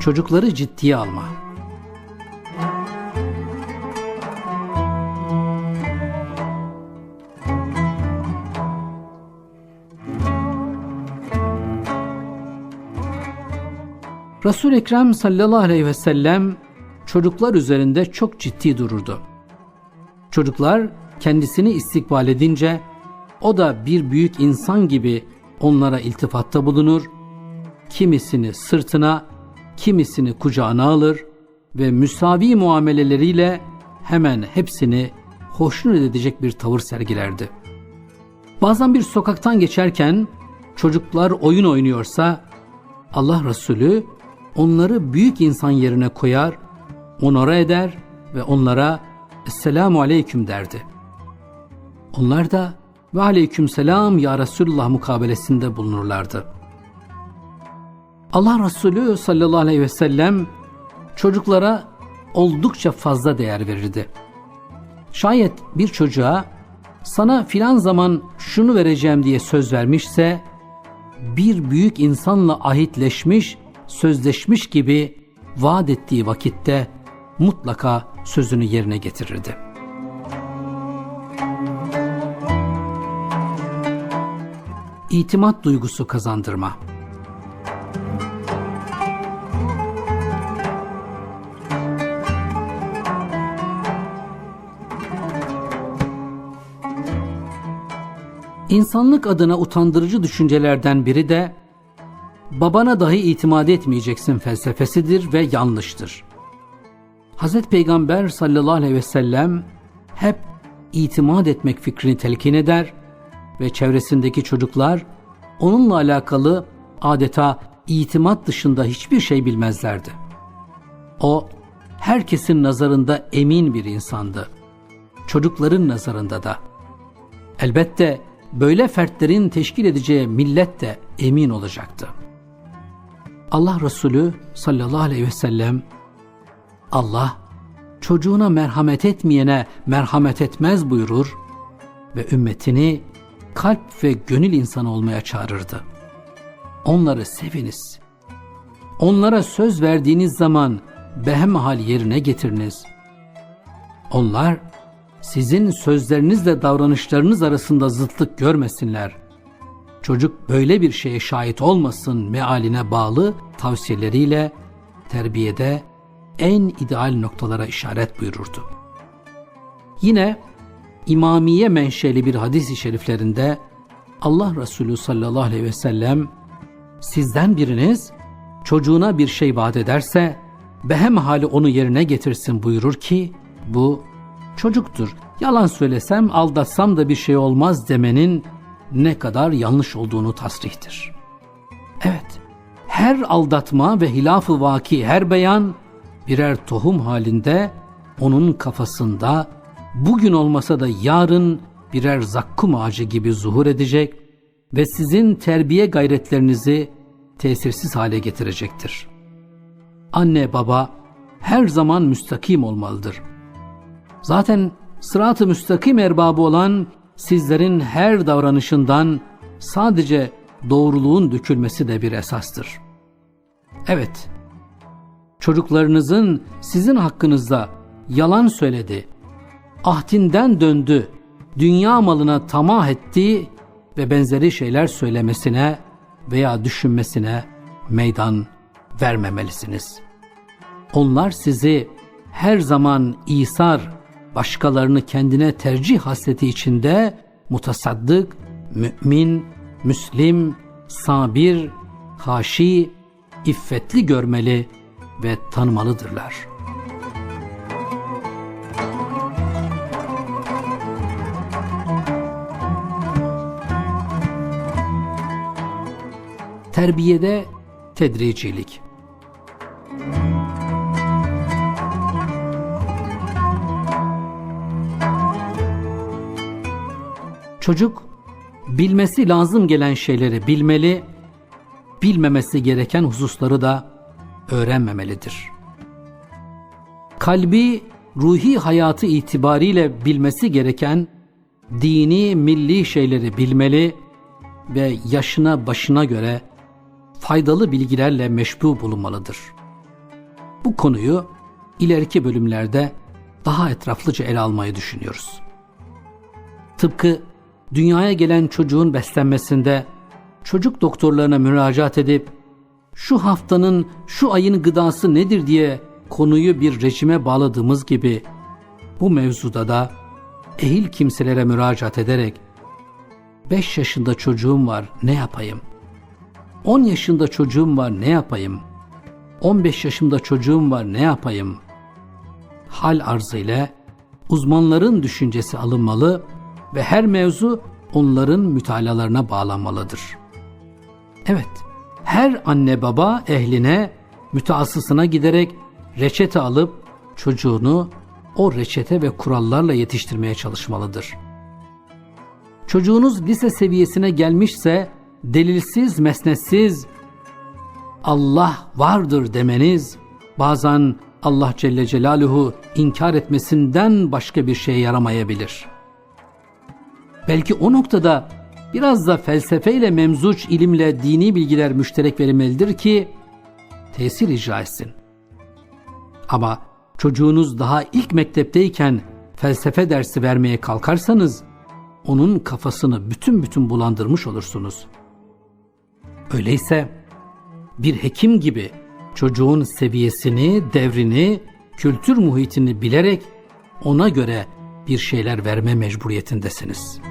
Çocukları ciddiye alma. resul Ekrem sallallahu aleyhi ve sellem çocuklar üzerinde çok ciddi dururdu. Çocuklar kendisini istikbal edince o da bir büyük insan gibi onlara iltifatta bulunur, kimisini sırtına, kimisini kucağına alır ve müsavi muameleleriyle hemen hepsini hoşnut edecek bir tavır sergilerdi. Bazen bir sokaktan geçerken çocuklar oyun oynuyorsa Allah Resulü onları büyük insan yerine koyar, onora eder ve onlara Esselamu Aleyküm derdi. Onlar da ve Aleyküm Selam ya Resulullah mukabelesinde bulunurlardı. Allah Resulü sallallahu aleyhi ve sellem çocuklara oldukça fazla değer verirdi. Şayet bir çocuğa sana filan zaman şunu vereceğim diye söz vermişse bir büyük insanla ahitleşmiş sözleşmiş gibi vaat ettiği vakitte mutlaka sözünü yerine getirirdi. İtimat duygusu kazandırma. İnsanlık adına utandırıcı düşüncelerden biri de babana dahi itimat etmeyeceksin felsefesidir ve yanlıştır. Hz. Peygamber sallallahu aleyhi ve sellem hep itimat etmek fikrini telkin eder ve çevresindeki çocuklar onunla alakalı adeta itimat dışında hiçbir şey bilmezlerdi. O herkesin nazarında emin bir insandı. Çocukların nazarında da. Elbette böyle fertlerin teşkil edeceği millet de emin olacaktı. Allah Resulü sallallahu aleyhi ve sellem Allah çocuğuna merhamet etmeyene merhamet etmez buyurur ve ümmetini kalp ve gönül insanı olmaya çağırırdı. Onları seviniz. Onlara söz verdiğiniz zaman behemhal yerine getiriniz. Onlar sizin sözlerinizle davranışlarınız arasında zıtlık görmesinler çocuk böyle bir şeye şahit olmasın mealine bağlı tavsiyeleriyle terbiyede en ideal noktalara işaret buyururdu. Yine İmamiye menşeli bir hadis-i şeriflerinde Allah Resulü sallallahu aleyhi ve sellem sizden biriniz çocuğuna bir şey vaat ederse behem hali onu yerine getirsin buyurur ki bu çocuktur. Yalan söylesem aldatsam da bir şey olmaz demenin ne kadar yanlış olduğunu tasrihtir. Evet, her aldatma ve hilafı vaki her beyan birer tohum halinde onun kafasında bugün olmasa da yarın birer zakkum ağacı gibi zuhur edecek ve sizin terbiye gayretlerinizi tesirsiz hale getirecektir. Anne baba her zaman müstakim olmalıdır. Zaten sırat-ı müstakim erbabı olan sizlerin her davranışından sadece doğruluğun dökülmesi de bir esastır. Evet, çocuklarınızın sizin hakkınızda yalan söyledi, ahdinden döndü, dünya malına tamah etti ve benzeri şeyler söylemesine veya düşünmesine meydan vermemelisiniz. Onlar sizi her zaman İsar başkalarını kendine tercih hasreti içinde mutasaddık, mümin, müslim, sabir, haşi, iffetli görmeli ve tanımalıdırlar. Terbiyede tedricilik Çocuk bilmesi lazım gelen şeyleri bilmeli, bilmemesi gereken hususları da öğrenmemelidir. Kalbi ruhi hayatı itibariyle bilmesi gereken dini milli şeyleri bilmeli ve yaşına başına göre faydalı bilgilerle meşbu bulunmalıdır. Bu konuyu ileriki bölümlerde daha etraflıca ele almayı düşünüyoruz. Tıpkı dünyaya gelen çocuğun beslenmesinde çocuk doktorlarına müracaat edip şu haftanın şu ayın gıdası nedir diye konuyu bir rejime bağladığımız gibi bu mevzuda da ehil kimselere müracaat ederek 5 yaşında çocuğum var ne yapayım? 10 yaşında çocuğum var ne yapayım? 15 yaşında çocuğum var ne yapayım? Hal arzı ile uzmanların düşüncesi alınmalı ve her mevzu onların mütalalarına bağlanmalıdır. Evet, her anne baba ehline, müteassısına giderek reçete alıp çocuğunu o reçete ve kurallarla yetiştirmeye çalışmalıdır. Çocuğunuz lise seviyesine gelmişse delilsiz, mesnetsiz Allah vardır demeniz bazen Allah Celle Celaluhu inkar etmesinden başka bir şeye yaramayabilir. Belki o noktada biraz da felsefeyle memzuç ilimle dini bilgiler müşterek verilmelidir ki tesir icra etsin. Ama çocuğunuz daha ilk mektepteyken felsefe dersi vermeye kalkarsanız onun kafasını bütün bütün bulandırmış olursunuz. Öyleyse bir hekim gibi çocuğun seviyesini, devrini, kültür muhitini bilerek ona göre bir şeyler verme mecburiyetindesiniz.''